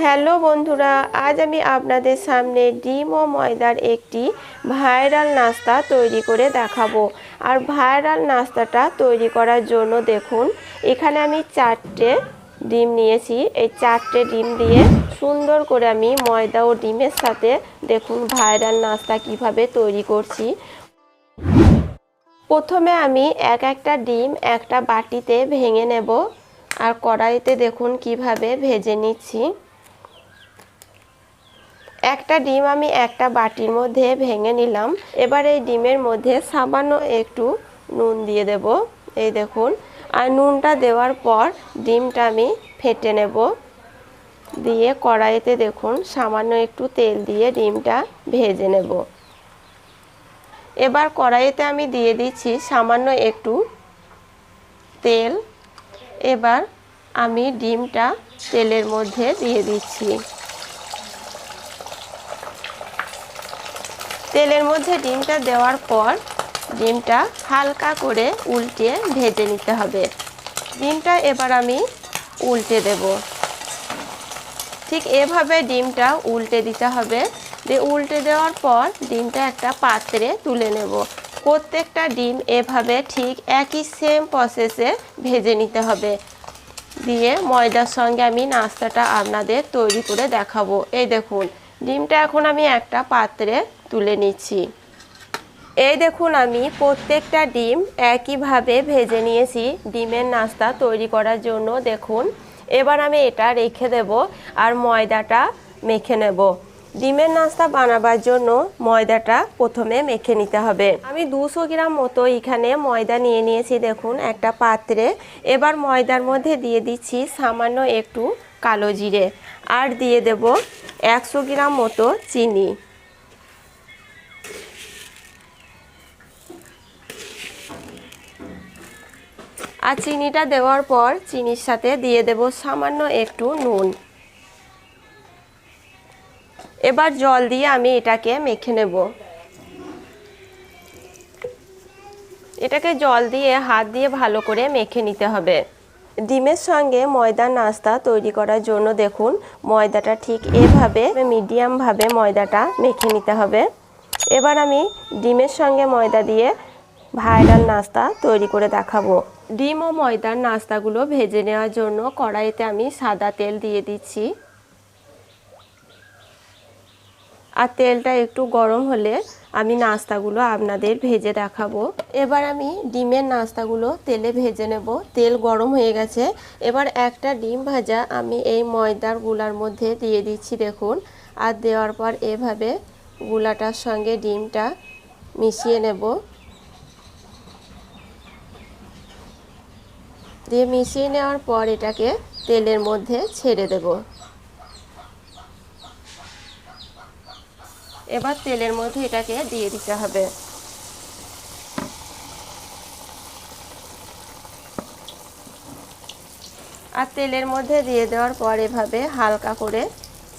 Hello বন্ধুরা, আজ আমি আপনাদের সামনে ডিম ও ময়দার একটি ভাইরাল নাস্তা তৈরি করে দেখাবো। আর ভাইরাল নাস্তাটা তৈরি করার জন্য দেখুন, এখানে আমি চারটে ডিম নিয়েছি। এই চারটে ডিম দিয়ে সুন্দর করে আমি ময়দা ও ডিমের সাথে দেখুন ভাইরাল নাস্তা কীভাবে তৈরি করছি। প্রথমে আমি এক একটা ডিম একটা বাটিতে ভেঙে নেব। আর কড়াইতে দেখুন কীভাবে ভেজে নিচ্ছি। একটা ডিম আমি একটা বাটির মধ্যে ভেঙে নিলাম। এবার এই ডিমের মধ্যে সামান্য একটু নুন দিয়ে দেব। এই দেখুন, আর নুনটা দেওয়ার পর ডিমটা আমি ফেটে নেব। দিয়ে কড়াইতে দেখুন, সামান্য একটু তেল দিয়ে ডিমটা ভেজে নেব। এবার কড়াইতে আমি দিয়ে দিচ্ছি সামান্য একটু তেল। এবার আমি ডিমটা তেলের মধ্যে দিয়ে দিচ্ছি। তেলের মধ্যে ডিমটা দেওয়ার পর ডিমটা হালকা করে উল্টে ভেজে নিতে হবে। ডিমটা এবার আমি উল্টে দেব। ঠিক এভাবে ডিমটা উল্টে দিতে হবে। দিয়ে উল্টে দেওয়ার পর ডিমটা একটা পাত্রে তুলে নেব। প্রত্যেকটা ডিম এভাবে ঠিক একই সেম প্রসেসে ভেজে নিতে হবে। দিয়ে ময়দার সঙ্গে আমি নাস্তাটা আপনাদের তৈরি করে দেখাবো। এই দেখুন ডিমটা এখন আমি একটা পাত্রে তুলে নিচ্ছি। এই দেখুন আমি প্রত্যেকটা ডিম একইভাবে ভেজে নিয়েছি ডিমের নাস্তা তৈরি করার জন্য, দেখুন। এবার আমি এটা রেখে দেব আর ময়দাটা মেখে নেব। ডিমের নাস্তা বানাবার জন্য ময়দাটা প্রথমে মেখে নিতে হবে। আমি দুশো গ্রাম মতো এখানে ময়দা নিয়ে নিয়েছি, দেখুন, একটা পাত্রে। এবার ময়দার মধ্যে দিয়ে দিচ্ছি সামান্য একটু কালো জিরে। আর দিয়ে দেব একশো গ্রাম মতো চিনি। আর চিনিটা দেওয়ার পর চিনির সাথে দিয়ে দেব সামান্য একটু নুন। এবার জল দিয়ে আমি এটাকে মেখে নেব। এটাকে জল দিয়ে হাত দিয়ে ভালো করে মেখে নিতে হবে। ডিমের সঙ্গে ময়দার নাস্তা তৈরি করার জন্য দেখুন, ময়দাটা ঠিক এভাবে মিডিয়ামভাবে ময়দাটা মেখে নিতে হবে। এবার আমি ডিমের সঙ্গে ময়দা দিয়ে ভাইরাল নাস্তা তৈরি করে দেখাবো। ডিম ও ময়দার নাস্তাগুলো ভেজে নেওয়ার জন্য কড়াইতে আমি সাদা তেল দিয়ে দিচ্ছি। আর তেলটা একটু গরম হলে আমি নাস্তাগুলো আপনাদের ভেজে দেখাবো। এবার আমি ডিমের নাস্তাগুলো তেলে ভেজে নেব। তেল গরম হয়ে গেছে। এবার একটা ডিম ভাজা আমি এই ময়দারগুলার মধ্যে দিয়ে দিচ্ছি দেখুন। আর দেওয়ার পর এভাবে গুলাটার সঙ্গে ডিমটা মিশিয়ে নেব। দিয়ে মিশিয়ে নেওয়ার পর এটাকে তেলের মধ্যে ছেড়ে দেব। এবার তেলের মধ্যে এটাকে দিয়ে দিতে হবে। আর তেলের মধ্যে দিয়ে দেওয়ার পর এভাবে হালকা করে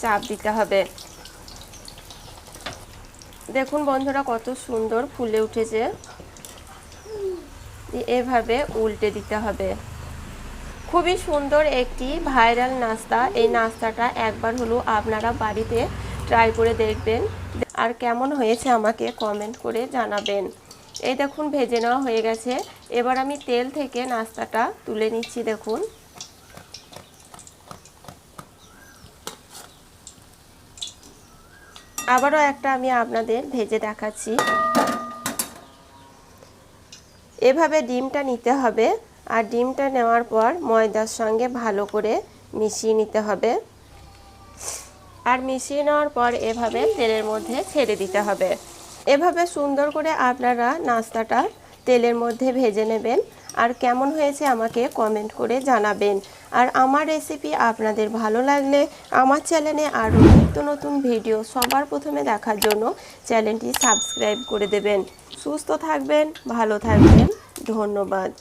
চাপ দিতে হবে। দেখুন বন্ধুরা কত সুন্দর ফুলে উঠেছে। এভাবে উল্টে দিতে হবে। খুবই সুন্দর একটি ভাইরাল নাস্তা। এই নাস্তাটা একবার হলো আপনারা বাড়িতে ট্রাই করে দেখবেন। আর কেমন হয়েছে আমাকে কমেন্ট করে জানাবেন। এই দেখুন, ভেজে নেওয়া হয়ে গেছে। এবার আমি তেল থেকে নাস্তাটা তুলে নিচ্ছি, দেখুন। আবারও একটা আমি আপনাদের ভেজে দেখাচ্ছি। এভাবে ডিমটা নিতে হবে। আর ডিমটা নেওয়ার পর ময়দার সঙ্গে ভালো করে মিশিয়ে নিতে হবে। আর মিশিয়ে নেওয়ার পর এভাবে তেলের মধ্যে ছেড়ে দিতে হবে। এভাবে সুন্দর করে আপনারা নাস্তাটা তেলের মধ্যে ভেজে নেবেন। আর কেমন হয়েছে আমাকে কমেন্ট করে জানাবেন। আর আমার রেসিপি আপনাদের ভালো লাগলে আমার চ্যানেলে আরও নিত্য নতুন ভিডিও সবার প্রথমে দেখার জন্য চ্যানেলটি সাবস্ক্রাইব করে দেবেন। সুস্থ থাকবেন, ভালো থাকবেন, ধন্যবাদ।